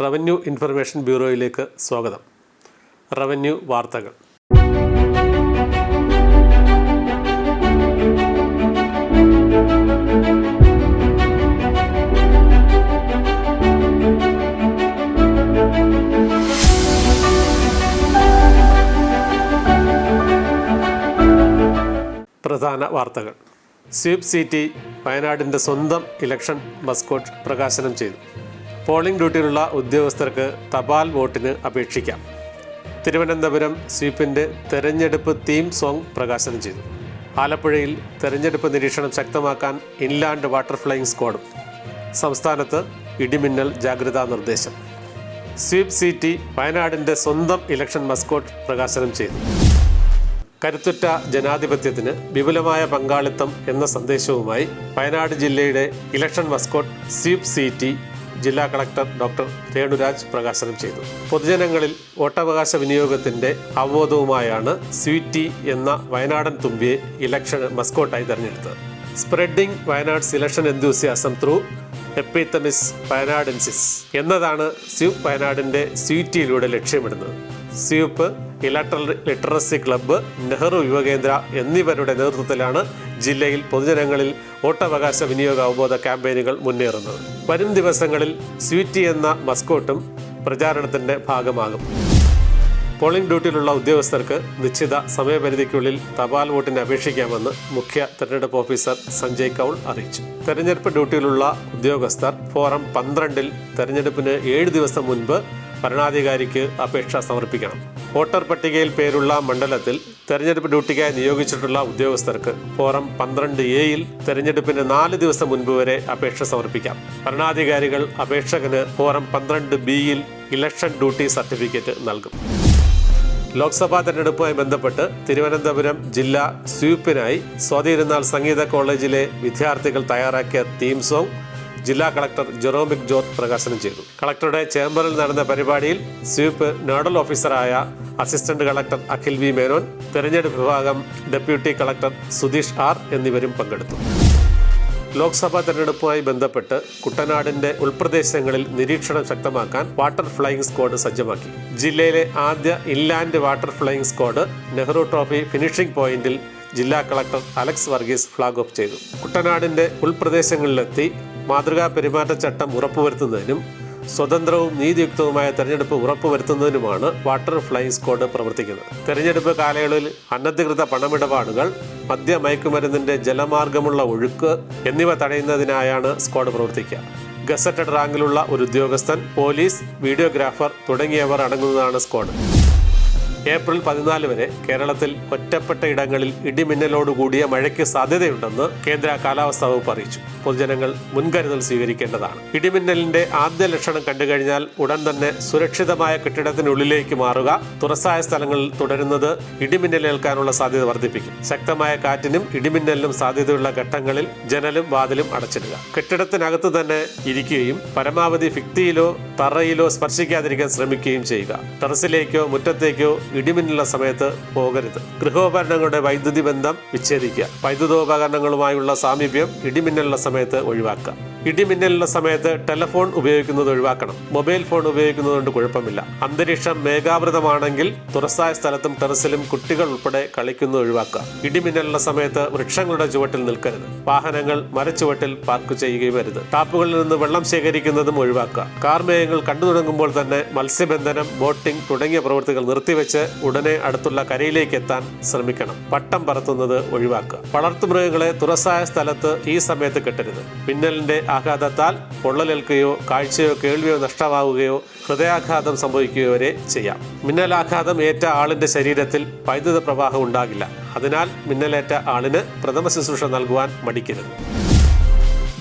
Revenue information ബ്യൂറോയിലേക്ക് സ്വാഗതം. Revenue വാർത്തകൾ. പ്രധാന വാർത്തകൾ. സ്വീപ് സിറ്റി വയനാടിന്റെ സ്വന്തം ഇലക്ഷൻ മസ്കോട്ട് പ്രകാശനം ചെയ്തു. പോളിംഗ് ഡ്യൂട്ടിയിലുള്ള ഉദ്യോഗസ്ഥർക്ക് തപാൽ വോട്ടിന് അപേക്ഷിക്കാം. തിരുവനന്തപുരം സ്വീപ്പിന്റെ തെരഞ്ഞെടുപ്പ് തീം സോങ് പ്രകാശനം ചെയ്തു. ആലപ്പുഴയിൽ തെരഞ്ഞെടുപ്പ് നിരീക്ഷണം ശക്തമാക്കാൻ ഇൻലാൻഡ് വാട്ടർ ഫ്ലൈയിങ് സ്ക്വാഡും. സംസ്ഥാനത്ത് ഇടിമിന്നൽ ജാഗ്രതാ നിർദ്ദേശം. സ്വീപ് സിറ്റി വയനാടിന്റെ സ്വന്തം ഇലക്ഷൻ മസ്കോട്ട് പ്രകാശനം ചെയ്തു. കരുത്തുറ്റ ജനാധിപത്യത്തിന് വിപുലമായ പങ്കാളിത്തം എന്ന സന്ദേശവുമായി വയനാട് ജില്ലയുടെ ഇലക്ഷൻ മസ്കോട്ട് സ്വീപ് സിറ്റി ജില്ലാ കളക്ടർ ഡോക്ടർ രേണുരാജ് പ്രകാശനം ചെയ്തു. പൊതുജനങ്ങളിൽ വോട്ടവകാശ വിനിയോഗത്തിന്റെ അവബോധവുമായാണ് സ്വീറ്റി എന്ന വയനാടൻ തുമ്പിയെ ഇലക്ഷൻ മസ്കോട്ടായി തെരഞ്ഞെടുത്തത്. Spreading Wayanad election enthusiasm through Epithemis wayanadensis എന്നതാണ് സ്യൂപ്പ് വയനാടിന്റെ സ്വീറ്റിയിലൂടെ ലക്ഷ്യമിടുന്നത്. SVEEP electoral literacy club Nehru Yuvakendra എന്നിവരുടെ നേതൃത്വത്തിലാണ് ജില്ലയിൽ പൊതുജനങ്ങളിൽ വോട്ടവകാശ വിനിയോഗ അവബോധ ക്യാമ്പയിനുകൾ മുന്നേറുന്നത്. വരും ദിവസങ്ങളിൽ സ്വീറ്റി എന്ന മസ്കോട്ടും പ്രചാരണത്തിന്റെ ഭാഗമാകും. പോളിംഗ് ഡ്യൂട്ടിയിലുള്ള ഉദ്യോഗസ്ഥർക്ക് നിശ്ചിത സമയപരിധിക്കുള്ളിൽ തപാൽ വോട്ടിന് അപേക്ഷിക്കാമെന്ന് മുഖ്യ തെരഞ്ഞെടുപ്പ് ഓഫീസർ സഞ്ജയ് കൗൾ അറിയിച്ചു. തെരഞ്ഞെടുപ്പ് ഡ്യൂട്ടിയിലുള്ള ഉദ്യോഗസ്ഥർ ഫോറം പന്ത്രണ്ടിൽ തെരഞ്ഞെടുപ്പിന് ഏഴ് ദിവസം മുൻപ് ഭരണാധികാരിക്ക് അപേക്ഷ സമർപ്പിക്കണം. വോട്ടർ പട്ടികയിൽ പേരുള്ള മണ്ഡലത്തിൽ തെരഞ്ഞെടുപ്പ് ഡ്യൂട്ടിക്കായി നിയോഗിച്ചിട്ടുള്ള ഉദ്യോഗസ്ഥർക്ക് ഫോറം പന്ത്രണ്ട് എയിൽ തെരഞ്ഞെടുപ്പിന് നാല് ദിവസം മുൻപ് വരെ അപേക്ഷ സമർപ്പിക്കാം. ഭരണാധികാരികൾ അപേക്ഷകന് ഫോറം പന്ത്രണ്ട് ബിയിൽ ഇലക്ഷൻ ഡ്യൂട്ടി സർട്ടിഫിക്കറ്റ് നൽകും. ലോക്സഭാ തെരഞ്ഞെടുപ്പുമായി ബന്ധപ്പെട്ട് തിരുവനന്തപുരം ജില്ലാ സ്വീപ്പിനായി സ്വാതിരുന്നാൾ സംഗീത കോളേജിലെ വിദ്യാർത്ഥികൾ തയ്യാറാക്കിയ തീം സോങ് ജില്ലാ കളക്ടർ ജെറോമിക് ജോർജ് പ്രകാശനം ചെയ്തു. കളക്ടറുടെ ചേംബറിൽ നടന്ന പരിപാടിയിൽ സ്വീപ്പ് നോഡൽ ഓഫീസറായ assistant collector Akhil V Menon തെരഞ്ഞെടുപ്പ് വിഭാഗം ഡെപ്യൂട്ടി കളക്ടർ സുധീഷ് ആർ എന്നിവരും പങ്കെടുത്തു. ലോക്സഭാ തെരഞ്ഞെടുപ്പുമായി ബന്ധപ്പെട്ട് കുട്ടനാടിന്റെ ഉൾപ്രദേശങ്ങളിൽ നിരീക്ഷണം ശക്തമാക്കാൻ വാട്ടർ ഫ്ലൈയിങ് സ്ക്വാഡ് സജ്ജമാക്കി. ജില്ലയിലെ ആദ്യ inland water flying squad Nehru trophy finishing പോയിന്റിൽ ജില്ലാ collector Alex Varghese flag off ചെയ്തു. കുട്ടനാടിന്റെ ഉൾപ്രദേശങ്ങളിലെത്തി മാതൃകാ പെരുമാറ്റച്ചട്ടം ഉറപ്പുവരുത്തുന്നതിനും സ്വതന്ത്രവും നീതിയുക്തവുമായ തെരഞ്ഞെടുപ്പ് ഉറപ്പുവരുത്തുന്നതിനുമാണ് വാട്ടർ ഫ്ലൈയിങ് സ്ക്വാഡ് പ്രവർത്തിക്കുന്നത്. തെരഞ്ഞെടുപ്പ് കാലയളവിൽ അനധികൃത പണമിടപാടുകൾ മദ്യ മയക്കുമരുന്നിന്റെ ജലമാർഗമുള്ള ഒഴുക്ക് എന്നിവ തടയുന്നതിനായാണ് സ്ക്വാഡ് പ്രവർത്തിക്കുക. ഗസറ്റഡ് റാങ്കിലുള്ള ഒരു ഉദ്യോഗസ്ഥൻ പോലീസ് വീഡിയോഗ്രാഫർ തുടങ്ങിയവർ അടങ്ങുന്നതാണ് സ്ക്വാഡ്. ഏപ്രിൽ പതിനാല് വരെ കേരളത്തിൽ ഒറ്റപ്പെട്ട ഇടങ്ങളിൽ ഇടിമിന്നലോട് കൂടിയ മഴയ്ക്ക് സാധ്യതയുണ്ടെന്ന് കേന്ദ്ര കാലാവസ്ഥാ വകുപ്പ് അറിയിച്ചു. പൊതുജനങ്ങൾ മുൻകരുതൽ സ്വീകരിക്കേണ്ടതാണ്. ഇടിമിന്നലിന്റെ ആദ്യ ലക്ഷണം കണ്ടുകഴിഞ്ഞാൽ ഉടൻ തന്നെ സുരക്ഷിതമായ കെട്ടിടത്തിനുള്ളിലേക്ക് മാറുക തുറസായ സ്ഥലങ്ങളിൽ തുടരുന്നത് ഇടിമിന്നലേൽക്കാനുള്ള സാധ്യത വർദ്ധിപ്പിക്കും. ശക്തമായ കാറ്റിനും ഇടിമിന്നലിനും സാധ്യതയുള്ള ഘട്ടങ്ങളിൽ ജനലും വാതിലും അടച്ചിടുക. കെട്ടിടത്തിനകത്ത് തന്നെ ഇരിക്കുകയും പരമാവധി ഭിത്തിയിലോ തറയിലോ സ്പർശിക്കാതിരിക്കാൻ ശ്രമിക്കുകയും ചെയ്യുക. ടെറസിലേക്കോ മുറ്റത്തേക്കോ ഇടിമിന്നലുള്ള സമയത്ത് പോകരുത്. ഗൃഹോപകരണങ്ങളുടെ വൈദ്യുതി ബന്ധം വിച്ഛേദിക്കുക. വൈദ്യുതോപകരണങ്ങളുമായുള്ള സാമീപ്യം ഇടിമിന്നലുള്ള സമയത്ത് ഒഴിവാക്കുക. ഇടിമിന്നലുള്ള സമയത്ത് ടെലഫോൺ ഉപയോഗിക്കുന്നത് ഒഴിവാക്കണം. മൊബൈൽ ഫോൺ ഉപയോഗിക്കുന്നത് കൊണ്ട് കുഴപ്പമില്ല. അന്തരീക്ഷം മേഘാവൃതമാണെങ്കിൽ തുറസായ സ്ഥലത്തും ടെറസിലും കുട്ടികൾ ഉൾപ്പെടെ കളിക്കുന്നത് ഒഴിവാക്കുക. ഇടിമിന്നലിന്റെ സമയത്ത് വൃക്ഷങ്ങളുടെ ചുവട്ടിൽ നിൽക്കരുത്. വാഹനങ്ങൾ മരച്ചുവട്ടിൽ പാർക്ക് ചെയ്യുകയും വരുത് ടാപ്പുകളിൽ നിന്ന് വെള്ളം ശേഖരിക്കുന്നതും ഒഴിവാക്കുക. കാർമേഘങ്ങൾ കണ്ടു തുടങ്ങുമ്പോൾ തന്നെ മത്സ്യബന്ധനം ബോട്ടിംഗ് തുടങ്ങിയ പ്രവൃത്തികൾ നിർത്തിവെച്ച് ഉടനെ അടുത്തുള്ള കരയിലേക്ക് എത്താൻ ശ്രമിക്കണം. പട്ടം പറത്തുന്നത് ഒഴിവാക്കുക. വളർത്തുമൃഗങ്ങളെ തുറസായ സ്ഥലത്ത് ഈ സമയത്ത് കെട്ടരുത്. മിന്നലിന്റെ ആഘാതത്താൽ പൊള്ളലേൽക്കുകയോ കാഴ്ചയോ കേൾവിയോ നഷ്ടമാവുകയോ ഹൃദയാഘാതം സംഭവിക്കുകയോ വരെ ചെയ്യാം. മിന്നലാഘാതം ഏറ്റ ആളിന്റെ ശരീരത്തിൽ വൈദ്യുത പ്രവാഹം ഉണ്ടാകില്ല. അതിനാൽ മിന്നലേറ്റ ആളിന് പ്രഥമ ശുശ്രൂഷ നൽകുവാൻ മടിക്കരുത്.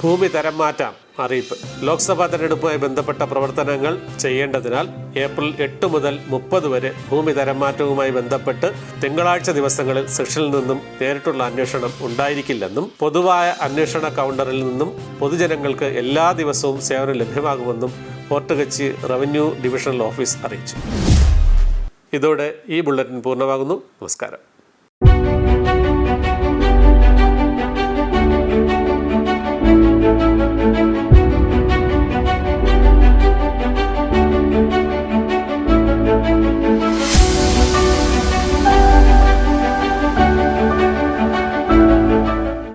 ഭൂമി തരം മാറ്റാം. അറിയിപ്പ്. ലോക്സഭാ തെരഞ്ഞെടുപ്പുമായി ബന്ധപ്പെട്ട പ്രവർത്തനങ്ങൾ ചെയ്യേണ്ടതിനാൽ ഏപ്രിൽ എട്ട് മുതൽ മുപ്പത് വരെ ഭൂമി തരം മാറ്റവുമായി ബന്ധപ്പെട്ട് തിങ്കളാഴ്ച ദിവസങ്ങളിൽ സെഷനിൽ നിന്നും നേരിട്ടുള്ള അന്വേഷണം ഉണ്ടായിരിക്കില്ലെന്നും പൊതുവായ അന്വേഷണ കൗണ്ടറിൽ നിന്നും പൊതുജനങ്ങൾക്ക് എല്ലാ ദിവസവും സേവനം ലഭ്യമാകുമെന്നും fort Kochi revenue divisional office അറിയിച്ചു. ഇതോടെ ഈ ബുള്ളറ്റിൻ പൂർണമാകുന്നു. നമസ്കാരം.